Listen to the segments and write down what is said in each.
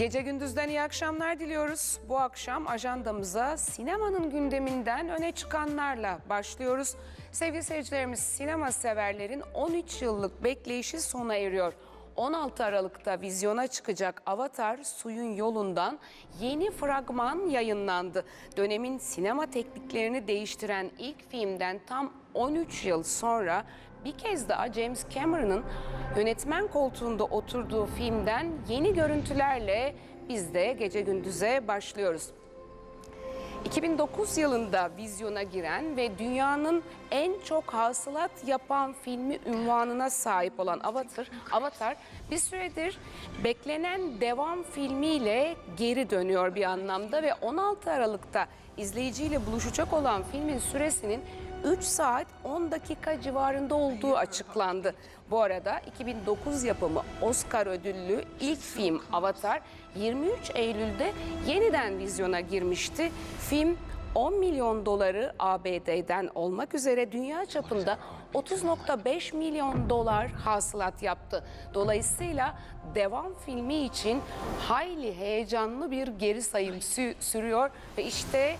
Gece gündüzden iyi akşamlar diliyoruz. Bu akşam ajandamıza sinemanın gündeminden öne çıkanlarla başlıyoruz. Sevgili seyircilerimiz sinema severlerin 13 yıllık bekleyişi sona eriyor. 16 Aralık'ta vizyona çıkacak Avatar Suyun Yolundan yeni fragman yayınlandı. Dönemin sinema tekniklerini değiştiren ilk filmden tam 13 yıl sonra bir kez daha James Cameron'ın yönetmen koltuğunda oturduğu filmden yeni görüntülerle biz de gece gündüze başlıyoruz. 2009 yılında vizyona giren ve dünyanın en çok hasılat yapan filmi ünvanına sahip olan Avatar, Avatar bir süredir beklenen devam filmiyle geri dönüyor bir anlamda ve 16 Aralık'ta izleyiciyle buluşacak olan filmin süresinin 3 saat 10 dakika civarında olduğu açıklandı. Bu arada 2009 yapımı Oscar ödüllü ilk film Avatar 23 Eylül'de yeniden vizyona girmişti. Film 10 milyon doları ABD'den olmak üzere dünya çapında 30.5 milyon dolar hasılat yaptı. Dolayısıyla devam filmi için hayli heyecanlı bir geri sayım sü- sürüyor ve işte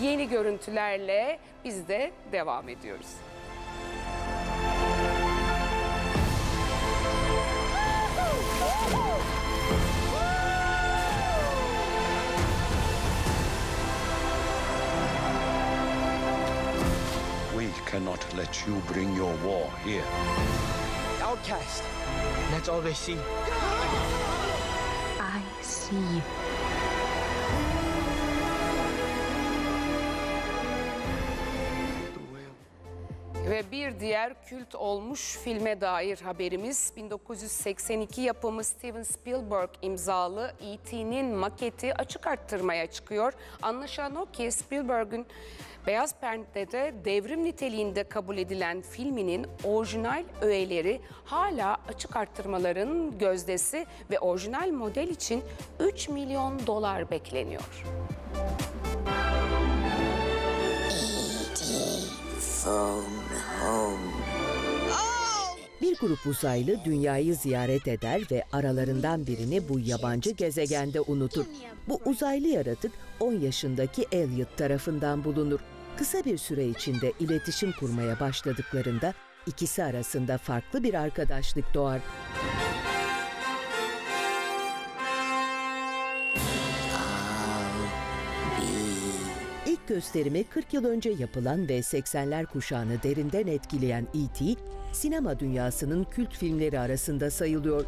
yeni görüntülerle biz de devam ediyoruz. We cannot let you bring your war here. outcast. That's all they see. I see diğer kült olmuş filme dair haberimiz 1982 yapımı Steven Spielberg imzalı E.T.'nin maketi açık arttırmaya çıkıyor. Anlaşılan o ki Spielberg'ün Beyaz Perde'de devrim niteliğinde kabul edilen filminin orijinal öğeleri hala açık arttırmaların gözdesi ve orijinal model için 3 milyon dolar bekleniyor. Bir grup uzaylı dünyayı ziyaret eder ve aralarından birini bu yabancı gezegende unutur. Bu uzaylı yaratık 10 yaşındaki Elliot tarafından bulunur. Kısa bir süre içinde iletişim kurmaya başladıklarında ikisi arasında farklı bir arkadaşlık doğar. Gösterimi 40 yıl önce yapılan ve 80'ler kuşağını derinden etkileyen E.T., sinema dünyasının kült filmleri arasında sayılıyor.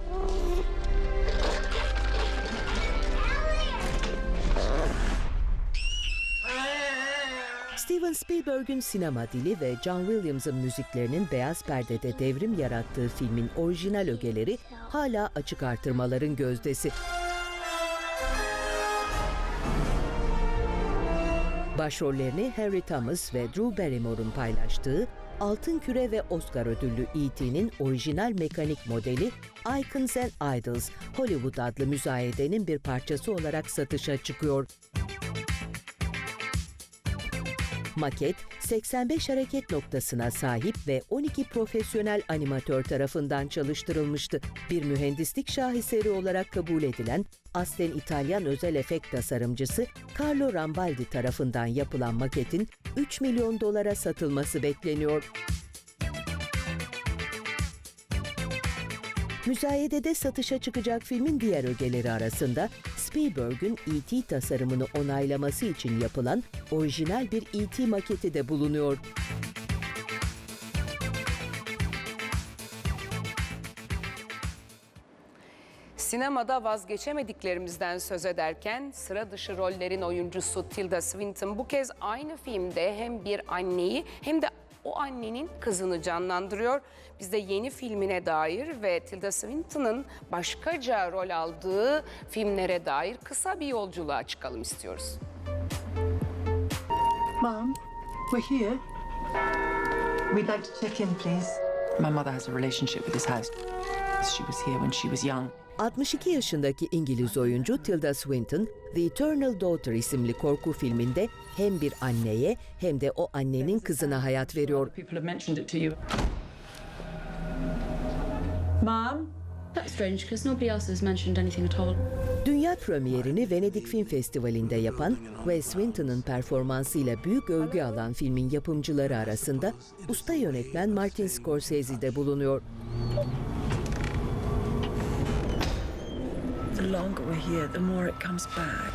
Steven Spielberg'ün sinema dili ve John Williams'ın müziklerinin beyaz perdede devrim yarattığı filmin orijinal ögeleri hala açık artırmaların gözdesi. Başrollerini Harry Thomas ve Drew Barrymore'un paylaştığı Altın Küre ve Oscar ödüllü E.T.'nin orijinal mekanik modeli Icons and Idols, Hollywood adlı müzayedenin bir parçası olarak satışa çıkıyor. Maket 85 hareket noktasına sahip ve 12 profesyonel animatör tarafından çalıştırılmıştı. Bir mühendislik şaheseri olarak kabul edilen aslen İtalyan özel efekt tasarımcısı Carlo Rambaldi tarafından yapılan maketin 3 milyon dolara satılması bekleniyor. Müzayedede satışa çıkacak filmin diğer ögeleri arasında Spielberg'ün E.T. tasarımını onaylaması için yapılan orijinal bir E.T. maketi de bulunuyor. Sinemada vazgeçemediklerimizden söz ederken sıra dışı rollerin oyuncusu Tilda Swinton bu kez aynı filmde hem bir anneyi hem de o annenin kızını canlandırıyor. Biz de yeni filmine dair ve Tilda Swinton'ın başkaca rol aldığı filmlere dair kısa bir yolculuğa çıkalım istiyoruz. Mom, we're here. We'd like to check in, please. My mother has a relationship with this house. She was here when she was young. 62 yaşındaki İngiliz oyuncu Tilda Swinton, The Eternal Daughter isimli korku filminde hem bir anneye hem de o annenin kızına hayat veriyor. Mom, That's strange because nobody else has mentioned anything at all. Dünya premierini Venedik Film Festivali'nde yapan Wes Swinton'ın performansıyla büyük övgü alan filmin yapımcıları arasında usta yönetmen Martin Scorsese de bulunuyor. Longer we're here, the more it comes back.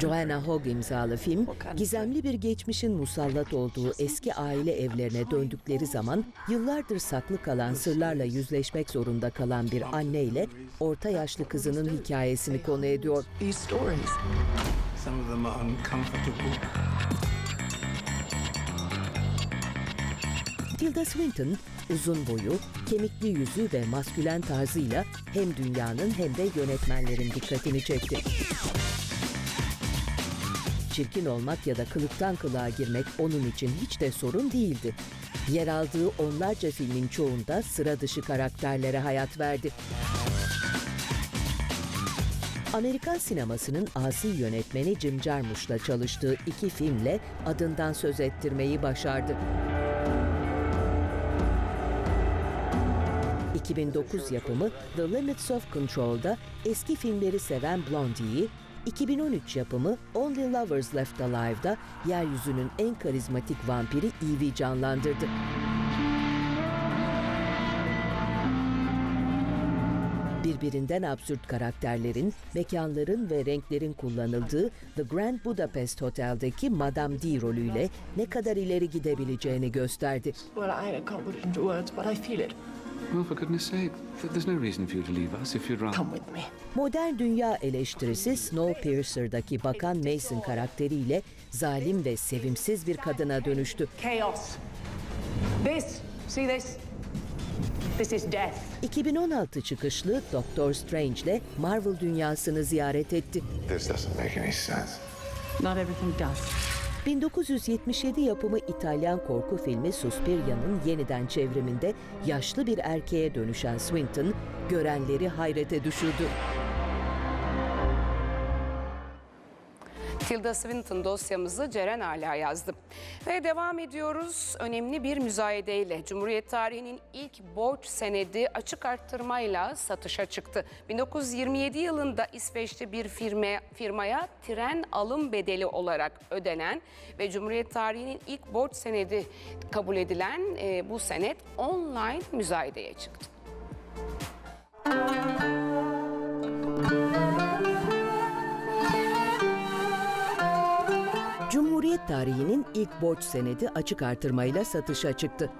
Joanna Hogg imzalı film, gizemli bir geçmişin musallat olduğu eski aile evlerine döndükleri zaman yıllardır saklı kalan sırlarla yüzleşmek zorunda kalan bir anne ile orta yaşlı kızının hikayesini konu ediyor. These stories. Some of them are uncomfortable. Tilda Swinton, uzun boyu, kemikli yüzü ve maskülen tarzıyla hem dünyanın hem de yönetmenlerin dikkatini çekti. Çirkin olmak ya da kılıktan kılığa girmek onun için hiç de sorun değildi. Yer aldığı onlarca filmin çoğunda sıra dışı karakterlere hayat verdi. Amerikan sinemasının asi yönetmeni Jim Jarmusch'la çalıştığı iki filmle adından söz ettirmeyi başardı. 2009 yapımı The Limits of Control'da eski filmleri seven Blondie'yi, 2013 yapımı Only Lovers Left Alive'da yeryüzünün en karizmatik vampiri Eve'i canlandırdı. Birbirinden absürt karakterlerin, mekanların ve renklerin kullanıldığı The Grand Budapest Hotel'deki Madame D rolüyle ne kadar ileri gidebileceğini gösterdi. Well, I can't put it into words, but I feel it. Well, for goodness sake, th- there's no reason for you to leave us if you'd rather. Come with me. Modern dünya eleştirisi Snowpiercer'daki Bakan Mason karakteriyle zalim ve sevimsiz bir kadına dönüştü. Chaos. This, see this? This is death. 2016 çıkışlı Doctor Strange'le Marvel dünyasını ziyaret etti. This doesn't make any sense. Not everything does. 1977 yapımı İtalyan korku filmi Suspiria'nın yeniden çevriminde yaşlı bir erkeğe dönüşen Swinton, görenleri hayrete düşürdü. Tilda Swinton dosyamızı Ceren Ala yazdı. Ve devam ediyoruz önemli bir müzayedeyle. Cumhuriyet tarihinin ilk borç senedi açık arttırmayla satışa çıktı. 1927 yılında İsveçli bir firma, firmaya tren alım bedeli olarak ödenen ve Cumhuriyet tarihinin ilk borç senedi kabul edilen e, bu senet online müzayedeye çıktı. Cumhuriyet tarihinin ilk borç senedi açık artırmayla satışa çıktı.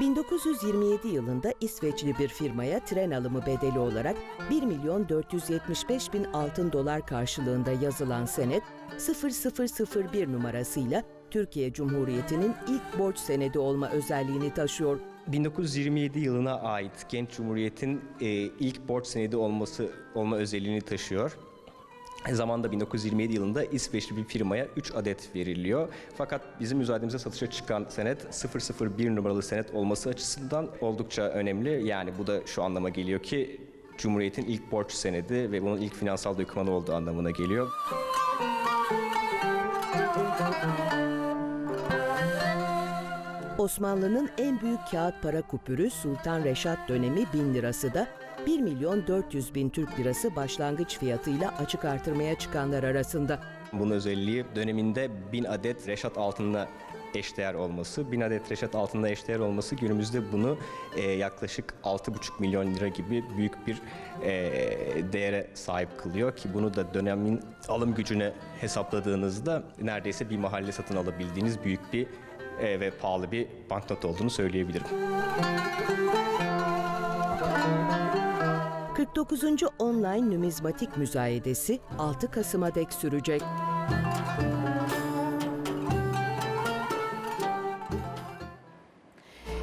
1927 yılında İsveçli bir firmaya tren alımı bedeli olarak 1 milyon 475 bin altın dolar karşılığında yazılan senet 0001 numarasıyla Türkiye Cumhuriyeti'nin ilk borç senedi olma özelliğini taşıyor. 1927 yılına ait Genç Cumhuriyet'in e, ilk borç senedi olması olma özelliğini taşıyor. Zamanda 1927 yılında İsveçli bir firmaya 3 adet veriliyor. Fakat bizim müzayedemize satışa çıkan senet 001 numaralı senet olması açısından oldukça önemli. Yani bu da şu anlama geliyor ki Cumhuriyet'in ilk borç senedi ve bunun ilk finansal dokümanı olduğu anlamına geliyor. Osmanlı'nın en büyük kağıt para kupürü Sultan Reşat dönemi 1000 lirası da 1 milyon 400 bin Türk lirası başlangıç fiyatıyla açık artırmaya çıkanlar arasında. Bunun özelliği döneminde 1000 adet reşat altınla eşdeğer olması. 1000 adet reşat altınla eşdeğer olması günümüzde bunu e, yaklaşık 6,5 milyon lira gibi büyük bir e, değere sahip kılıyor ki bunu da dönemin alım gücüne hesapladığınızda neredeyse bir mahalle satın alabildiğiniz büyük bir e, ve pahalı bir banknot olduğunu söyleyebilirim. 49. online numizmatik müzayedesi 6 Kasım'a dek sürecek.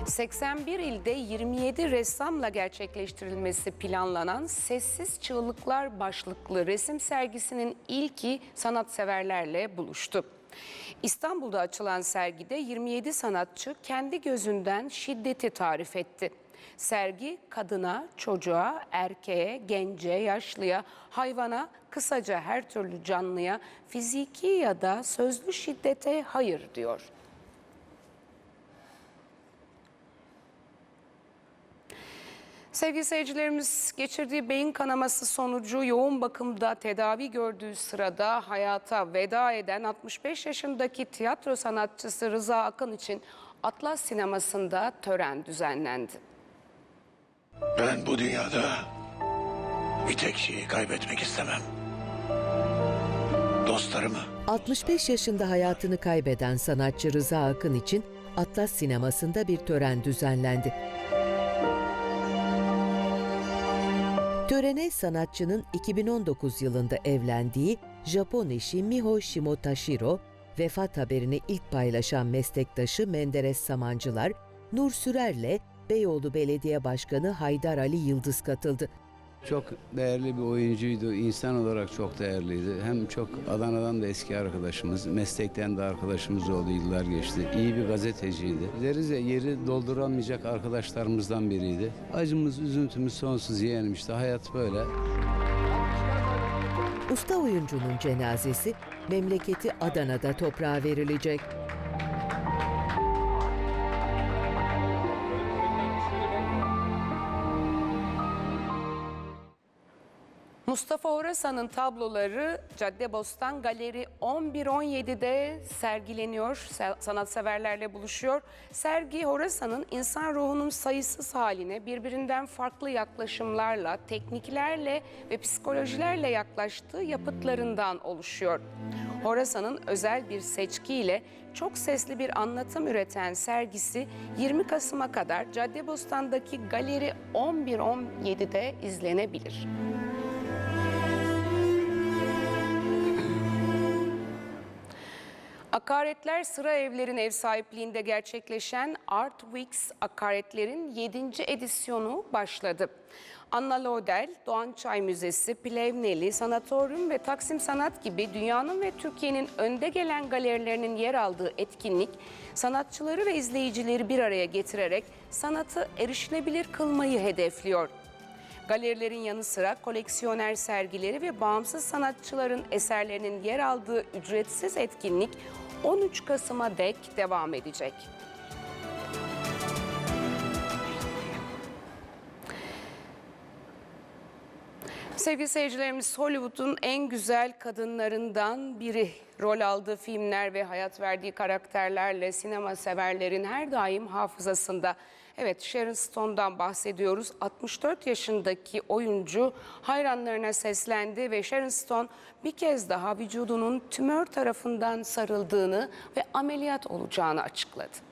...81 ilde 27 ressamla gerçekleştirilmesi planlanan Sessiz Çığlıklar başlıklı resim sergisinin ilki sanatseverlerle buluştu. İstanbul'da açılan sergide 27 sanatçı kendi gözünden şiddeti tarif etti. Sergi kadına, çocuğa, erkeğe, gence, yaşlıya, hayvana, kısaca her türlü canlıya fiziki ya da sözlü şiddete hayır diyor. Sevgili seyircilerimiz geçirdiği beyin kanaması sonucu yoğun bakımda tedavi gördüğü sırada hayata veda eden 65 yaşındaki tiyatro sanatçısı Rıza Akın için Atlas Sineması'nda tören düzenlendi. Ben bu dünyada bir tek şeyi kaybetmek istemem. Dostlarımı. 65 yaşında hayatını kaybeden sanatçı Rıza Akın için Atlas Sineması'nda bir tören düzenlendi. Törene sanatçının 2019 yılında evlendiği Japon eşi Miho Shimotashiro, vefat haberini ilk paylaşan meslektaşı Menderes Samancılar, Nur Sürer'le Beyoğlu Belediye Başkanı Haydar Ali Yıldız katıldı. Çok değerli bir oyuncuydu. İnsan olarak çok değerliydi. Hem çok Adana'dan da eski arkadaşımız, meslekten de arkadaşımız oldu yıllar geçti. İyi bir gazeteciydi. Deriz ya yeri dolduramayacak arkadaşlarımızdan biriydi. Acımız, üzüntümüz sonsuz yeğenim işte hayat böyle. Usta oyuncunun cenazesi memleketi Adana'da toprağa verilecek. Mustafa Horasan'ın tabloları Caddebostan Galeri 11-17'de sergileniyor. Se- Sanatseverlerle buluşuyor. Sergi Horasan'ın insan ruhunun sayısız haline birbirinden farklı yaklaşımlarla, tekniklerle ve psikolojilerle yaklaştığı yapıtlarından oluşuyor. Horasan'ın özel bir seçkiyle çok sesli bir anlatım üreten sergisi 20 Kasım'a kadar Caddebostan'daki Galeri 11-17'de izlenebilir. Akaretler Sıra Evler'in ev sahipliğinde gerçekleşen Art Weeks Akaretler'in 7. edisyonu başladı. Anna Lodel, Doğan Çay Müzesi, Plevneli, Sanatoryum ve Taksim Sanat gibi dünyanın ve Türkiye'nin önde gelen galerilerinin yer aldığı etkinlik, sanatçıları ve izleyicileri bir araya getirerek sanatı erişilebilir kılmayı hedefliyor. Galerilerin yanı sıra koleksiyoner sergileri ve bağımsız sanatçıların eserlerinin yer aldığı ücretsiz etkinlik 13 Kasım'a dek devam edecek. Sevgili seyircilerimiz Hollywood'un en güzel kadınlarından biri rol aldığı filmler ve hayat verdiği karakterlerle sinema severlerin her daim hafızasında. Evet Sharon Stone'dan bahsediyoruz. 64 yaşındaki oyuncu hayranlarına seslendi ve Sharon Stone bir kez daha vücudunun tümör tarafından sarıldığını ve ameliyat olacağını açıkladı.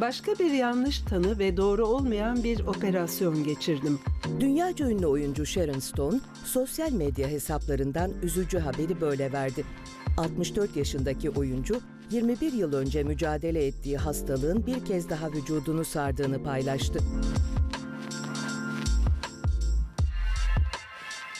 Başka bir yanlış tanı ve doğru olmayan bir operasyon geçirdim. Dünyaca ünlü oyuncu Sharon Stone, sosyal medya hesaplarından üzücü haberi böyle verdi. 64 yaşındaki oyuncu, 21 yıl önce mücadele ettiği hastalığın bir kez daha vücudunu sardığını paylaştı.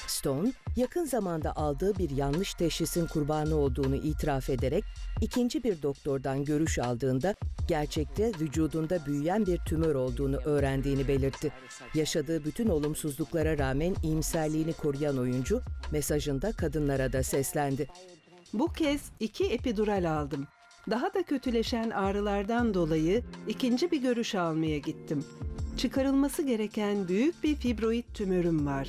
Stone, yakın zamanda aldığı bir yanlış teşhisin kurbanı olduğunu itiraf ederek ikinci bir doktordan görüş aldığında gerçekte vücudunda büyüyen bir tümör olduğunu öğrendiğini belirtti. Yaşadığı bütün olumsuzluklara rağmen iyimserliğini koruyan oyuncu mesajında kadınlara da seslendi. Bu kez iki epidural aldım. Daha da kötüleşen ağrılardan dolayı ikinci bir görüş almaya gittim. Çıkarılması gereken büyük bir fibroid tümörüm var.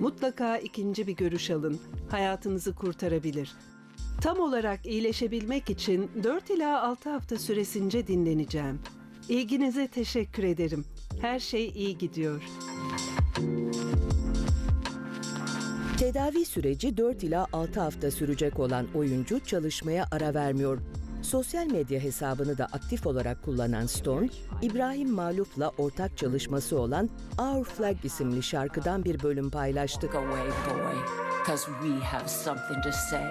Mutlaka ikinci bir görüş alın. Hayatınızı kurtarabilir. Tam olarak iyileşebilmek için 4 ila 6 hafta süresince dinleneceğim. İlginize teşekkür ederim. Her şey iyi gidiyor. Tedavi süreci 4 ila 6 hafta sürecek olan oyuncu çalışmaya ara vermiyor. Sosyal medya hesabını da aktif olarak kullanan Stone, İbrahim Maluf'la ortak çalışması olan Our Flag isimli şarkıdan bir bölüm paylaştı. Go away, boy, because we have something to say.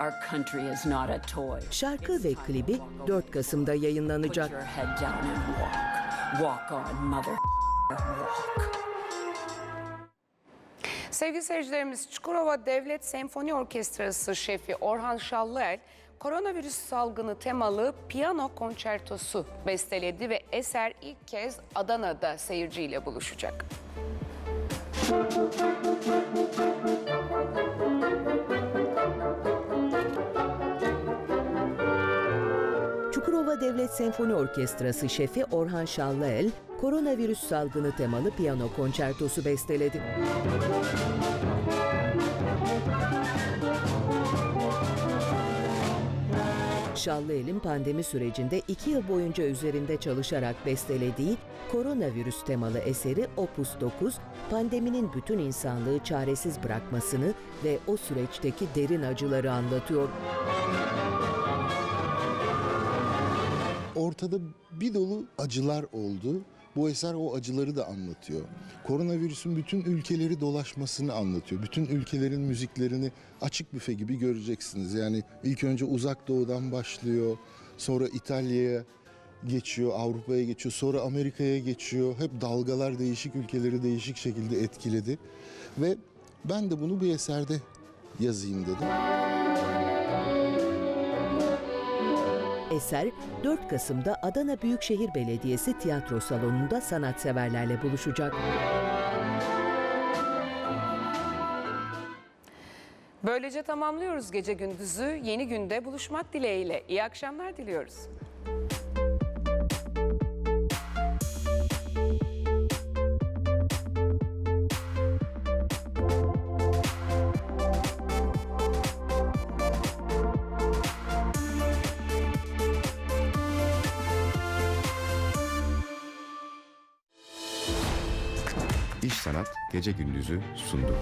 Our country is not a toy. Şarkı ve klibi 4 Kasım'da yayınlanacak. Sevgili seyircilerimiz Çukurova Devlet Senfoni Orkestrası şefi Orhan Şallıel koronavirüs salgını temalı piyano konçertosu besteledi ve eser ilk kez Adana'da seyirciyle buluşacak. Çukurova Devlet Senfoni Orkestrası şefi Orhan Şanlıel, koronavirüs salgını temalı piyano konçertosu besteledi. Şanlıel'in pandemi sürecinde iki yıl boyunca üzerinde çalışarak bestelediği koronavirüs temalı eseri Opus 9, pandeminin bütün insanlığı çaresiz bırakmasını ve o süreçteki derin acıları anlatıyor. Ortada bir dolu acılar oldu. Bu eser o acıları da anlatıyor. Koronavirüsün bütün ülkeleri dolaşmasını anlatıyor. Bütün ülkelerin müziklerini açık büfe gibi göreceksiniz. Yani ilk önce uzak doğudan başlıyor. Sonra İtalya'ya geçiyor, Avrupa'ya geçiyor, sonra Amerika'ya geçiyor. Hep dalgalar değişik ülkeleri değişik şekilde etkiledi. Ve ben de bunu bir eserde yazayım dedim. Eser 4 Kasım'da Adana Büyükşehir Belediyesi tiyatro salonunda sanatseverlerle buluşacak. Böylece tamamlıyoruz gece gündüzü. Yeni günde buluşmak dileğiyle. İyi akşamlar diliyoruz. Gece Gündüz'ü sundu.